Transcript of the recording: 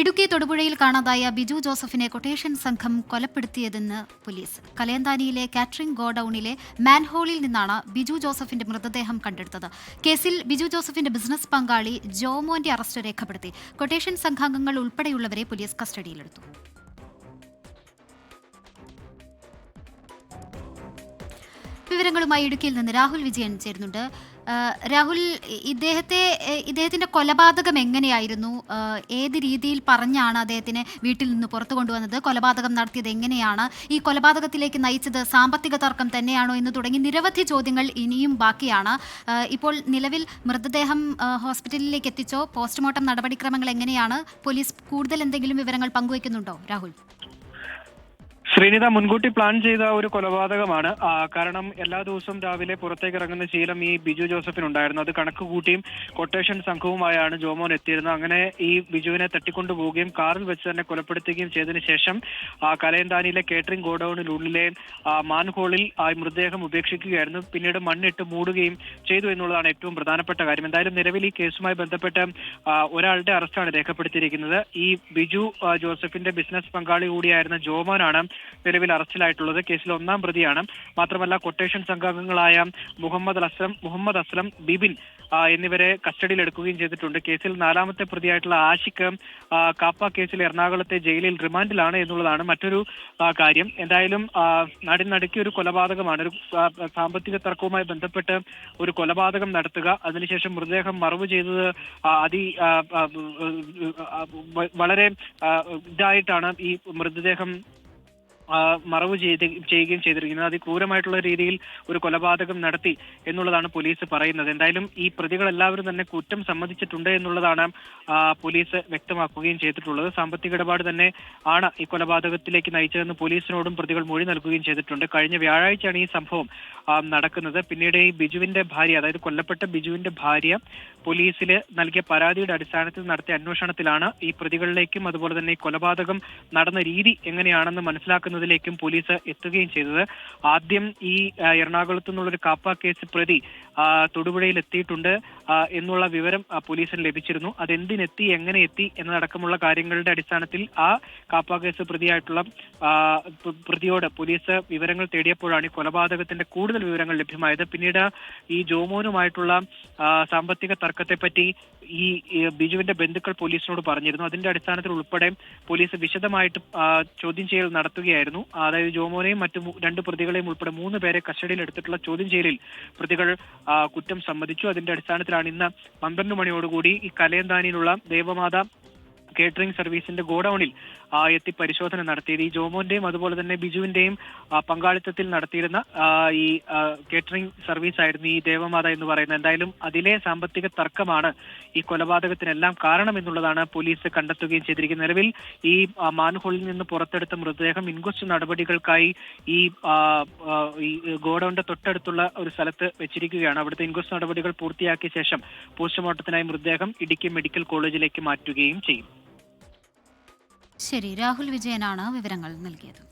ഇടുക്കി തൊടുപുഴയിൽ കാണാതായ ബിജു ജോസഫിനെ കൊട്ടേഷൻ സംഘം കൊലപ്പെടുത്തിയതെന്ന് പോലീസ്. കലയന്താനിയിലെ കാറ്ററിംഗ് ഗോഡൌണിലെ മാൻഹോളിൽ നിന്നാണ് ബിജു ജോസഫിന്റെ മൃതദേഹം കണ്ടെടുത്തത്. കേസിൽ ബിജു ജോസഫിന്റെ ബിസിനസ് പങ്കാളി ജോമോന്റെ അറസ്റ്റ് രേഖപ്പെടുത്തി. കൊട്ടേഷൻ സംഘാംഗങ്ങൾ ഉൾപ്പെടെയുള്ളവരെ പോലീസ് കസ്റ്റഡിയിലെടുത്തു. വിവരങ്ങളുമായി ഇടുക്കിയിൽ നിന്ന് രാഹുൽ വിജയൻ ചേരുന്നുണ്ട്. രാഹുൽ ഇദ്ദേഹത്തെ ഇദ്ദേഹത്തിന്റെ കൊലപാതകം എങ്ങനെയായിരുന്നു? ഏത് രീതിയിൽ പറഞ്ഞാണ് അദ്ദേഹത്തിനെ വീട്ടിൽ നിന്ന് പുറത്തു കൊണ്ടുവന്നത്? കൊലപാതകം നടത്തിയത് എങ്ങനെയാണ്? ഈ കൊലപാതകത്തിലേക്ക് നയിച്ചത് സാമ്പത്തിക തർക്കം തന്നെയാണോ എന്ന് തുടങ്ങി നിരവധി ചോദ്യങ്ങൾ ഇനിയും ബാക്കിയാണ്. ഇപ്പോൾ നിലവിൽ മൃതദേഹം ഹോസ്പിറ്റലിലേക്ക് എത്തിച്ചോ? പോസ്റ്റ്മോർട്ടം നടപടിക്രമങ്ങൾ എങ്ങനെയാണ്? പോലീസ് കൂടുതൽ എന്തെങ്കിലും വിവരങ്ങൾ പങ്കുവയ്ക്കുന്നുണ്ടോ രാഹുൽ? ശ്രീനിത മുൻകൂട്ടി പ്ലാൻ ചെയ്ത ഒരു കൊലപാതകമാണ്. കാരണം എല്ലാ ദിവസവും രാവിലെ പുറത്തേക്ക് ഇറങ്ങുന്ന ശീലം ഈ ബിജു ജോസഫിനുണ്ടായിരുന്നു അത് കണക്ക് കൂട്ടിയും കൊട്ടേഷൻ സംഘവുമായാണ് ജോമോൻ എത്തിയിരുന്നത്. അങ്ങനെ ഈ ബിജുവിനെ തട്ടിക്കൊണ്ടുപോവുകയും കാറിൽ വെച്ച് തന്നെ കൊലപ്പെടുത്തുകയും ചെയ്തതിനു ശേഷം കലയന്താനിയിലെ കേറ്ററിംഗ് ഗോഡൌണിനുള്ളിലെ ആ, മാൻഹോളിൽ ആ മൃതദേഹം ഉപേക്ഷിക്കുകയായിരുന്നു. പിന്നീട് മണ്ണിട്ട് മൂടുകയും ചെയ്തു എന്നുള്ളതാണ് ഏറ്റവും പ്രധാനപ്പെട്ട കാര്യം. എന്തായാലും നിലവിൽ ഈ കേസുമായി ബന്ധപ്പെട്ട് ഒരാളുടെ അറസ്റ്റാണ് രേഖപ്പെടുത്തിയിരിക്കുന്നത്. ഈ ബിജു ജോസഫിന്റെ ബിസിനസ് പങ്കാളി കൂടിയായിരുന്ന ജോമോനാണ് നിലവിൽ അറസ്റ്റിലായിട്ടുള്ളത് കേസിൽ ഒന്നാം പ്രതിയാണ്. മാത്രമല്ല കൊട്ടേഷൻ സംഘാംഗങ്ങളായ മുഹമ്മദ് അസ്ലം മുഹമ്മദ് അസ്ലം ബിബിൻ എന്നിവരെ കസ്റ്റഡിയിലെടുക്കുകയും ചെയ്തിട്ടുണ്ട്. കേസിൽ നാലാമത്തെ പ്രതിയായിട്ടുള്ള ആഷിഖ് കാപ്പ കേസിൽ എറണാകുളത്തെ ജയിലിൽ റിമാൻഡിലാണ് എന്നുള്ളതാണ് മറ്റൊരു കാര്യം. എന്തായാലും ആ, നാടിനടുക്കിയ ഒരു കൊലപാതകമാണ്. ഒരു സാമ്പത്തിക തർക്കവുമായി ബന്ധപ്പെട്ട് ഒരു കൊലപാതകം നടത്തുക അതിനുശേഷം മൃതദേഹം മറവ് ചെയ്തത് അതി വളരെ ഇതായിട്ടാണ് ഈ മൃതദേഹം മറവ് ചെയ്ത് ചെയ്യുകയും ചെയ്തിരിക്കുന്നത്. അതിക്രൂരമായിട്ടുള്ള രീതിയിൽ ഒരു കൊലപാതകം നടത്തി എന്നുള്ളതാണ് പോലീസ് പറയുന്നത്. എന്തായാലും ഈ പ്രതികൾ എല്ലാവരും തന്നെ കുറ്റം സമ്മതിച്ചിട്ടുണ്ട് എന്നുള്ളതാണ് പോലീസ് വ്യക്തമാക്കുകയും ചെയ്തിട്ടുള്ളത്. സാമ്പത്തിക ഇടപാട് തന്നെ ആണ് ഈ കൊലപാതകത്തിലേക്ക് നയിച്ചതെന്ന് പോലീസിനോടും പ്രതികൾ മൊഴി നൽകുകയും ചെയ്തിട്ടുണ്ട്. കഴിഞ്ഞ വ്യാഴാഴ്ചയാണ് ഈ സംഭവം നടക്കുന്നത്. പിന്നീട് ഈ ബിജുവിന്റെ ഭാര്യ അതായത് കൊല്ലപ്പെട്ട ബിജുവിന്റെ ഭാര്യ പോലീസിൽ നൽകിയ പരാതിയുടെ അടിസ്ഥാനത്തിൽ നടത്തിയ അന്വേഷണത്തിലാണ് ഈ പ്രതികളിലേക്കും അതുപോലെ തന്നെ കൊലപാതകം നടന്ന രീതി എങ്ങനെയാണെന്ന് മനസ്സിലാക്കുന്നതിലേക്കും പോലീസ് എത്തുകയും ചെയ്തത്. ആദ്യം ഈ എറണാകുളത്തു നിന്നുള്ള ഒരു കാപ്പ കേസ് പ്രതി തൊടുപുഴയിൽ എത്തിയിട്ടുണ്ട് എന്നുള്ള വിവരം പോലീസിന് ലഭിച്ചിരുന്നു. അതെന്തിനെത്തി എങ്ങനെ എത്തി എന്നതടക്കമുള്ള കാര്യങ്ങളുടെ അടിസ്ഥാനത്തിൽ ആ കാപ്പ കേസ് പ്രതിയായിട്ടുള്ള പ്രതിയോട് പോലീസ് വിവരങ്ങൾ തേടിയപ്പോഴാണ് ഈ കൊലപാതകത്തിന്റെ കൂടുതൽ വിവരങ്ങൾ ലഭ്യമായത്. പിന്നീട് ഈ ജോമോനുമായിട്ടുള്ള സാമ്പത്തിക തർക്കത്തെപ്പറ്റി ഈ ബിജുവിന്റെ ബന്ധുക്കൾ പോലീസിനോട് പറഞ്ഞിരുന്നു. അതിന്റെ അടിസ്ഥാനത്തിൽ ഉൾപ്പെടെ പോലീസ് വിശദമായിട്ട് ചോദ്യം ചെയ്യൽ നടത്തുകയായിരുന്നു. അതായത് ജോമോനെയും മറ്റു രണ്ട് പ്രതികളെയും ഉൾപ്പെടെ മൂന്ന് പേരെ കസ്റ്റഡിയിൽ എടുത്തിട്ടുള്ള ചോദ്യം ചെയ്യലിൽ പ്രതികൾ കുറ്റം സമ്മതിച്ചു. അതിന്റെ അടിസ്ഥാനത്തിലാണ് ഇന്ന് പന്ത്രണ്ട് മണിയോടുകൂടി ഈ കലയന്താനിയിലുള്ള ദേവമാത കേറ്ററിംഗ് സർവീസിന്റെ ഗോഡൌണിൽ എത്തി പരിശോധന നടത്തിയത്. ഈ ജോമോന്റെയും അതുപോലെ തന്നെ ബിജുവിന്റെയും പങ്കാളിത്തത്തിൽ നടത്തിയിരുന്ന ഈ കേറ്ററിംഗ് സർവീസ് ആയിരുന്നു ഈ ദേവമാത എന്ന് പറയുന്നത്. എന്തായാലും അതിലെ സാമ്പത്തിക തർക്കമാണ് ഈ കൊലപാതകത്തിനെല്ലാം കാരണം എന്നുള്ളതാണ് പോലീസ് കണ്ടെത്തുകയും ചെയ്തിരിക്കുന്നത്. നിലവിൽ ഈ മാൻഹോളിൽ നിന്ന് പുറത്തെടുത്ത മൃതദേഹം ഇൻക്വസ്റ്റ് നടപടികൾക്കായി ഈ ഗോഡൌണിന്റെ തൊട്ടടുത്തുള്ള ഒരു സ്ഥലത്ത് വെച്ചിരിക്കുകയാണ്. അവിടുത്തെ ഇൻക്വസ്റ്റ് നടപടികൾ പൂർത്തിയാക്കിയ ശേഷം പോസ്റ്റ്മോർട്ടത്തിനായി മൃതദേഹം ഇടുക്കി മെഡിക്കൽ കോളേജിലേക്ക് മാറ്റുകയും ചെയ്യും. ശരി രാഹുൽ വിജയനാണ് വിവരങ്ങൾ നൽകിയത്.